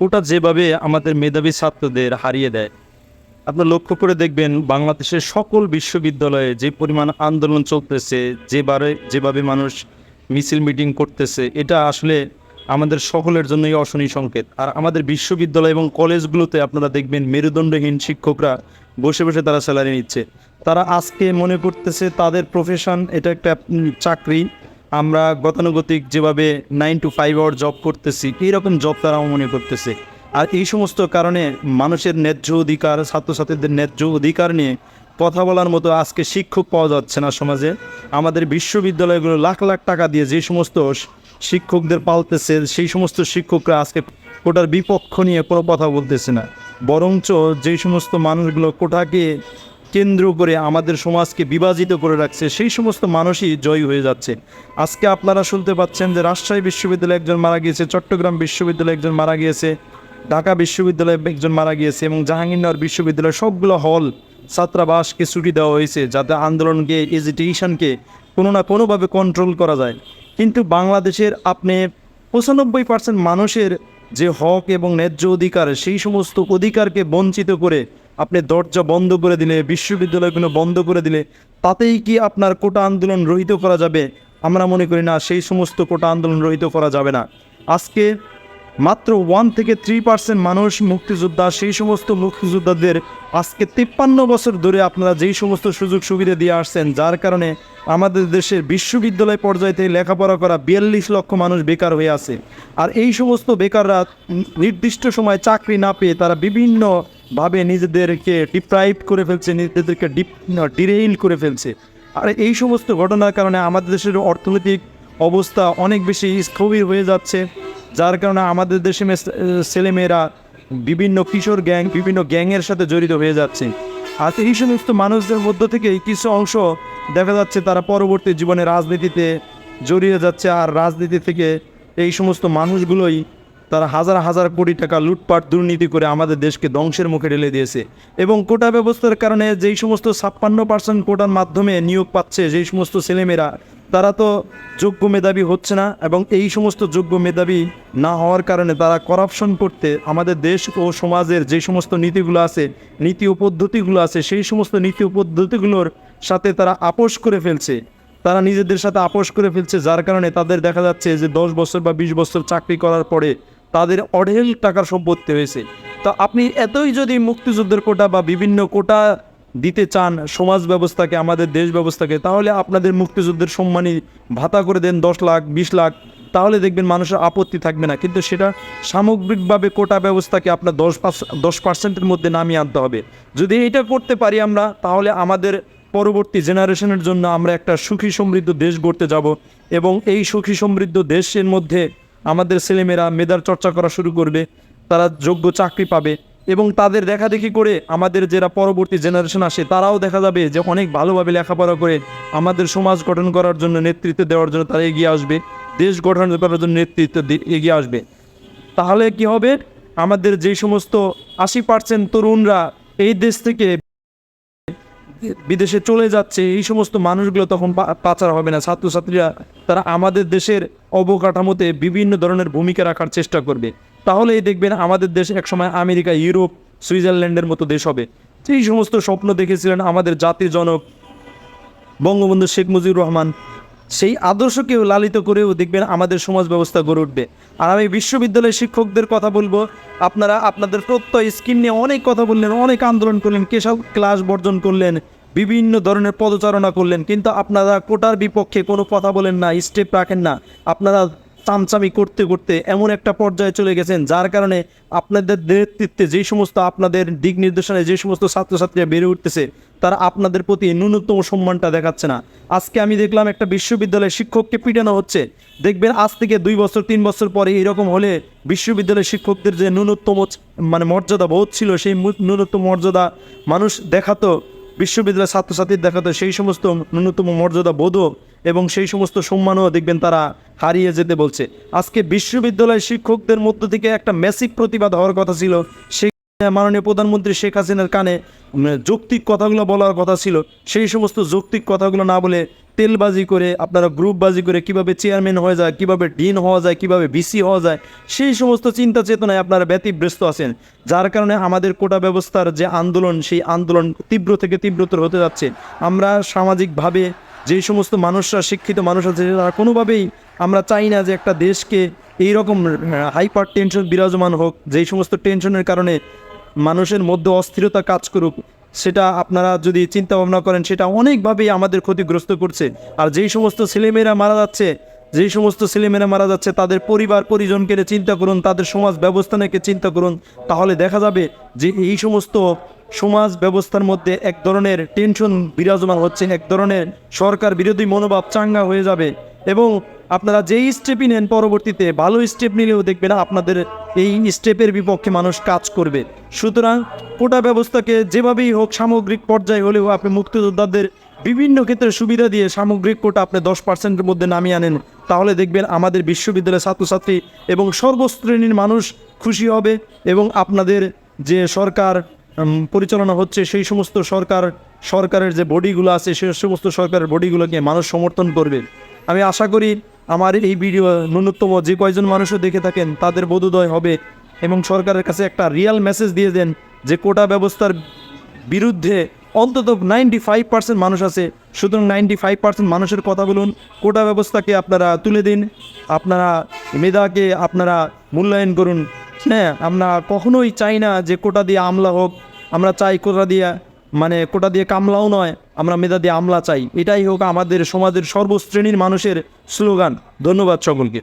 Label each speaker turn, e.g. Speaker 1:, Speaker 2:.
Speaker 1: ওটা যেভাবে আমাদের মেধাবী ছাত্রদের হারিয়ে দেয় আপনার লক্ষ্য করে দেখবেন বাংলাদেশের সকল বিশ্ববিদ্যালয়ে যে পরিমাণ আন্দোলন চলতেছে, যেবারে, যেভাবে মানুষ মিছিল মিটিং করতেছে, এটা আসলে আমাদের সকলের জন্যই অশনি সংকেত। আর আমাদের বিশ্ববিদ্যালয় এবং কলেজগুলোতে আপনারা দেখবেন মেরুদণ্ডহীন শিক্ষকরা বসে বসে তারা স্যালারি নিচ্ছে। তারা আজকে মনে করতেছে তাদের প্রফেশন এটা একটা চাকরি। আমরা গতানুগতিক যেভাবে nine to five hour job করতেছি, এইরকম জব তারাও মনে করতেছে। আর এই সমস্ত কারণে মানুষের ন্যায্য অধিকার, ছাত্রছাত্রীদের ন্যায্য অধিকার নিয়ে কথা বলার মতো আজকে শিক্ষক পাওয়া যাচ্ছে না সমাজে। আমাদের বিশ্ববিদ্যালয়গুলো লাখ লাখ টাকা দিয়ে যে সমস্ত শিক্ষকদের পালতেছে, সেই সমস্ত শিক্ষকরা আজকে কোটার বিপক্ষ নিয়ে কোনো কথা বলতেছে না। বরঞ্চ যে সমস্ত মানুষগুলো কোটাকে কেন্দ্র করে আমাদের সমাজকে বিভাজিত করে রাখছে, সেই সমস্ত মানুষই জয়ী হয়ে যাচ্ছে। আজকে আপনারা শুনতে পাচ্ছেন যে রাজশাহী বিশ্ববিদ্যালয়ে একজন মারা গিয়েছে, চট্টগ্রাম বিশ্ববিদ্যালয়ে একজন মারা গিয়েছে। ঢাকা বিশ্ববিদ্যালয়ে একজন মারা গিয়েছে এবং জাহাঙ্গীরনগর বিশ্ববিদ্যালয়ের সবগুলো হল ছাত্রাবাসকে ছুটি দেওয়া হয়েছে যাতে আন্দোলনকে এজিটেশনকে কোনো না কোনোভাবে কন্ট্রোল করা যায়। কিন্তু বাংলাদেশের আপনি পঁচানব্বই পার্সেন্ট মানুষের যে হক এবং ন্যায্য অধিকার, সেই সমস্ত অধিকারকে বঞ্চিত করে আপনি দরজা বন্ধ করে দিলে, বিশ্ববিদ্যালয়গুলো বন্ধ করে দিলে, তাতেই কি আপনার কোটা আন্দোলন রহিত করা যাবে? আমরা মনে করি না, সেই সমস্ত কোটা আন্দোলন রহিত করা যাবে না। আজকে মাত্র ওয়ান থেকে থ্রি পার্সেন্ট মানুষ মুক্তিযোদ্ধা, সেই সমস্ত মুক্তিযোদ্ধাদের আজকে তিপ্পান্ন বছর ধরে আপনারা যেই সমস্ত সুযোগ সুবিধা দিয়ে আসছেন, যার কারণে আমাদের দেশের বিশ্ববিদ্যালয় পর্যায়ে লেখাপড়া করা বিয়াল্লিশ লক্ষ মানুষ বেকার হয়ে আছে। আর এই সমস্ত বেকাররা নির্দিষ্ট সময় চাকরি না পেয়ে তারা বিভিন্নভাবে নিজেদেরকে ডিপ্রাইভ করে ফেলছে, নিজেদেরকে ডিপ ডিরেইল করে ফেলছে। আর এই সমস্ত ঘটনার কারণে আমাদের দেশের অর্থনৈতিক অবস্থা অনেক বেশি স্থবির হয়ে যাচ্ছে। যার কারণে আমাদের দেশে ছেলেমেয়েরা বিভিন্ন কিশোর গ্যাং, বিভিন্ন গ্যাংয়ের সাথে জড়িত হয়ে যাচ্ছে। আর এই সমস্ত মানুষদের মধ্য থেকে কিছু অংশ দেখা যাচ্ছে তারা পরবর্তী জীবনে রাজনীতিতে জড়িয়ে যাচ্ছে আর রাজনীতি থেকে এই সমস্ত মানুষগুলোই তারা হাজার হাজার কোটি টাকা লুটপাট, দুর্নীতি করে আমাদের দেশকে ধ্বংসের মুখে ঢেলে দিয়েছে। এবং কোটা ব্যবস্থার কারণে যেই সমস্ত ছাপ্পান্ন পার্সেন্ট কোটার মাধ্যমে নিয়োগ পাচ্ছে, যেই সমস্ত ছেলেমেয়েরা তারা তো যোগ্য মেধাবী হচ্ছে না এবং এই সমস্ত যোগ্য মেধাবী না হওয়ার কারণে তারা করাপশন করতে আমাদের দেশ ও সমাজের যে সমস্ত নীতিগুলো আছে, নীতি ও পদ্ধতিগুলো আছে, সেই সমস্ত নীতি ও পদ্ধতিগুলোর সাথে তারা আপোষ করে ফেলছে। তারা নিজেদের সাথে আপোষ করে ফেলছে, যার কারণে তাদের দেখা যাচ্ছে যে দশ বছর বা বিশ বছর চাকরি করার পরে তাদের অঢেল টাকার সম্পত্তি হয়েছে। তা আপনি এতই যদি মুক্তিযুদ্ধের কোটা বা বিভিন্ন কোটা দিতে চান সমাজ ব্যবস্থাকে, আমাদের দেশ ব্যবস্থাকে, তাহলে আপনাদের মুক্তিযুদ্ধের সম্মানী ভাতা করে দেন দশ লাখ, বিশ লাখ, তাহলে দেখবেন মানুষের আপত্তি থাকবে না। কিন্তু সেটা সামগ্রিকভাবে কোটা ব্যবস্থাকে আপনার দশ দশ পার্সেন্টের মধ্যে নামিয়ে আনতে হবে। যদি এটা করতে পারি আমরা, তাহলে আমাদের পরবর্তী জেনারেশনের জন্য আমরা একটা সুখী সমৃদ্ধ দেশ গড়তে যাব এবং এই সুখী সমৃদ্ধ দেশের মধ্যে আমাদের ছেলেমেয়েরা মেধার চর্চা করা শুরু করবে, তারা যোগ্য চাকরি পাবে। এবং তাদের দেখাদেখি করে আমাদের যারা পরবর্তী জেনারেশন আসে, তারাও দেখা যাবে যে অনেক ভালোভাবে লেখাপড়া করে আমাদের সমাজ গঠন করার জন্য নেতৃত্ব দেওয়ার জন্য তারা এগিয়ে আসবে, দেশ গঠন করার জন্য নেতৃত্ব এগিয়ে আসবে। তাহলে কি হবে? আমাদের যে সমস্ত আশি পার্সেন্ট তরুণরা এই দেশ থেকে বিদেশে চলে যাচ্ছে, এই সমস্ত মানুষগুলো তখন পাচার হবে না। ছাত্রছাত্রীরা তারা আমাদের দেশের অবকাঠামোতে বিভিন্ন ধরনের ভূমিকা রাখার চেষ্টা করবে। তাহলেই দেখবেন আমাদের দেশ একসময় আমেরিকা, ইউরোপ, সুইজারল্যান্ডের মতো দেশ হবে। সেই সমস্ত স্বপ্ন দেখেছিলেন আমাদের জাতির জনক বঙ্গবন্ধু শেখ মুজিবুর রহমান, সেই আদর্শকেও লালিত করেও দেখবেন আমাদের সমাজ ব্যবস্থা গড়ে উঠবে। আর আমি বিশ্ববিদ্যালয়ের শিক্ষকদের কথা বলব, আপনারা আপনাদের প্রত্যয় স্কিম নিয়ে অনেক কথা বললেন, অনেক আন্দোলন করলেন কেসব ক্লাস বর্জন করলেন, বিভিন্ন ধরনের পদচারণা করলেন, কিন্তু আপনারা কোটার বিপক্ষে কোনো কথা বলেন না, স্টেপ রাখেন না। আপনারা চামচামি করতে করতে এমন একটা পর্যায়ে চলে গেছেন, যার কারণে আপনাদের নেতৃত্বে যে সমস্ত আপনাদের দিক নির্দেশনায় যে সমস্ত ছাত্রছাত্রীরা বেড়ে উঠতেছে, তারা আপনাদের প্রতি ন্যূনতম সম্মানটা দেখাচ্ছে না। আজকে আমি দেখলাম একটা বিশ্ববিদ্যালয়ের শিক্ষককে পিটানো হচ্ছে। দেখবেন আজ থেকে দুই বছর, তিন বছর পরে এরকম হলে বিশ্ববিদ্যালয়ের শিক্ষকদের যে ন্যূনতম মানে মর্যাদা বোধ ছিল, সেই ন্যূনতম মর্যাদা মানুষ দেখাতো, বিশ্ববিদ্যালয়ের ছাত্রছাত্রীর দেখাতো, সেই সমস্ত ন্যূনতম মর্যাদা বোধও এবং সেই সমস্ত সম্মানও দেখবেন তারা হারিয়ে যেতে বলছে। আজকে বিশ্ববিদ্যালয় শিক্ষকদের মধ্য থেকে একটা ম্যাসিভ প্রতিবাদ হওয়ার কথা ছিল। সেই মাননীয় প্রধানমন্ত্রী শেখ হাসিনার কানে যৌক্তিক কথাগুলো বলার কথা ছিল। সেই সমস্ত যৌক্তিক কথাগুলো না বলে তেলবাজি করে, আপনারা গ্রুপবাজি করে কীভাবে চেয়ারম্যান হয়ে যায়, কীভাবে ডিন হওয়া যায়, কীভাবে বিসি হওয়া যায়, সেই সমস্ত চিন্তা চেতনায় আপনারা ব্যতিব্যস্ত আছেন। যার কারণে আমাদের কোটা ব্যবস্থার যে আন্দোলন, সেই আন্দোলন তীব্র থেকে তীব্রতর হতে যাচ্ছে। আমরা সামাজিকভাবে যেই সমস্ত মানুষরা, শিক্ষিত মানুষ আছে তারা কোনোভাবেই আমরা চাই না যে একটা দেশকে এইরকম হাইপার টেনশন বিরাজমান হোক, যেই সমস্ত টেনশনের কারণে মানুষের মধ্যে অস্থিরতা কাজ করুক, সেটা আপনারা যদি চিন্তা ভাবনা করেন, সেটা অনেকভাবেই আমাদের ক্ষতিগ্রস্ত করছে। আর যেই সমস্ত ছেলেমেয়েরা মারা যাচ্ছে, যেই সমস্ত ছেলেমেয়েরা মারা যাচ্ছে, তাদের পরিবার, পরিজনকে চিন্তা করুন, তাদের সমাজ ব্যবস্থা নিয়ে চিন্তা করুন, তাহলে দেখা যাবে যে এই সমস্ত সমাজ ব্যবস্থার মধ্যে এক ধরনের টেনশন বিরাজমান হচ্ছে, এক ধরনের সরকার বিরোধী মনোভাব চাঙ্গা হয়ে যাবে এবং আপনারা যেই স্টেপই নেন পরবর্তীতে, ভালো স্টেপ নিলেও দেখবেন আপনাদের এই স্টেপের বিপক্ষে মানুষ কাজ করবে। সুতরাং কোটা ব্যবস্থাকে যেভাবেই হোক সামগ্রিক পর্যায়ে হলেও আপনি মুক্তিযোদ্ধাদের বিভিন্ন ক্ষেত্রে সুবিধা দিয়ে সামগ্রিক কোটা আপনি দশ পার্সেন্টের মধ্যে নামিয়ে আনেন, তাহলে দেখবেন আমাদের বিশ্ববিদ্যালয়ের ছাত্রছাত্রী এবং সর্বশ্রেণীর মানুষ খুশি হবে এবং আপনাদের যে সরকার পরিচালনা হচ্ছে সেই সমস্ত সরকার, সরকারের যে বডিগুলো আছে সেই সমস্ত সরকারের বডিগুলোকে মানুষ সমর্থন করবে। আমি আশা করি আমার এই ভিডিও ন্যূনতম যে কয়জন মানুষও দেখে থাকেন, তাদের বোধোদয় হবে এবং সরকারের কাছে একটা রিয়াল মেসেজ দিয়ে দেন যে কোটা ব্যবস্থার বিরুদ্ধে অন্তত নাইনটি ফাইভ পার্সেন্ট মানুষ আছে। সুতরাং নাইনটি ফাইভ পার্সেন্ট মানুষের কথা বলুন, কোটা ব্যবস্থাকে আপনারা তুলে দিন, আপনারা মেধাকে আপনারা মূল্যায়ন করুন। হ্যাঁ আমরা কখনোই চাই না যে কোটা দিয়ে আমলা হোক, আমরা চাই কোটা দিয়ে মানে কোটা দিয়ে কামলাও নয়, আমরা মেধা দিয়ে আমলা চাই। এটাই হোক আমাদের সমাজের সর্বশ্রেণীর মানুষের স্লোগান। ধন্যবাদ সকলকে।